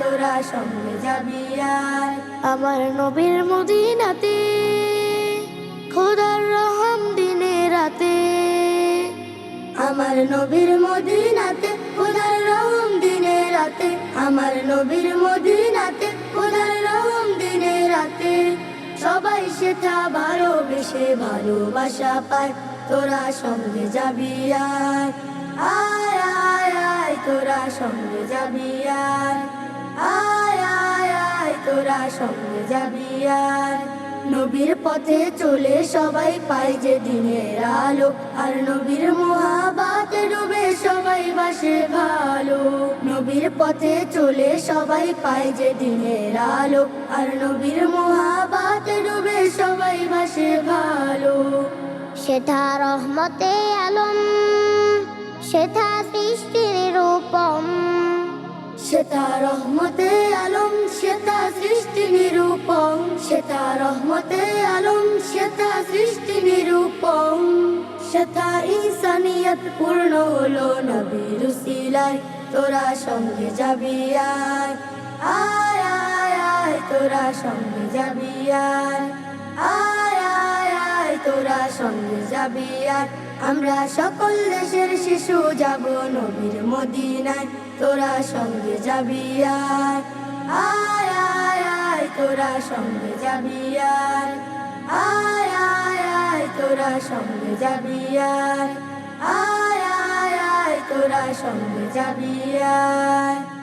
তোরা সঙ্গে যাবি আয় আমার নবীর মদিনাতে খোদার রহম দিনে রাতে। আমার নবীর মদিনাতে খোদার রহম দিনে রাতে। আমার নবীর মদিনাতে খোদার রহম দিনে রাতে। সবাই সেটা ভালোবেসে ভালোবাসা পায়। তোরা সঙ্গে যাবি আয় আয় আয় আয় তোরা সঙ্গে যাবি আয় তোরা সঙ্গে যাবি আয় নবীর পথে চলে সবাই পায় যে দিনের আলো। আর নবীর মহাবাত ডুবে সবাই বাসে ভালো। নবীর পথে চলে সবাই পায় যে দিনের আলো। আর নবীর মহাবাত ডুবে সবাই বাসে ভালো। সেথা রহমতে আলম সেথা সেতা রহমতে আলম সেতা সৃষ্টি নিরূপম। সেতা রহমতে আলম সেতা সৃষ্টি নিরূপম। সেতা ইনসানিয়ত পূর্ণ হলো নবীর উসিলায় তোরা সঙ্গে যাবি আয়। আয় আয় আয়, তোরা সঙ্গে যাবি আয়। আয় আয় আয়, তোরা সঙ্গে যাবি আয়। আমরা সকল দেশের শিশু যাব নবীর মদিনায়। তোরা সঙ্গে যাবি আর। আয় আয় আয়, তোরা সঙ্গে যাবি আর। আয় আয় আয়, তোরা সঙ্গে যাবি আর। আয় আয় আয়, তোরা সঙ্গে যাবি আয়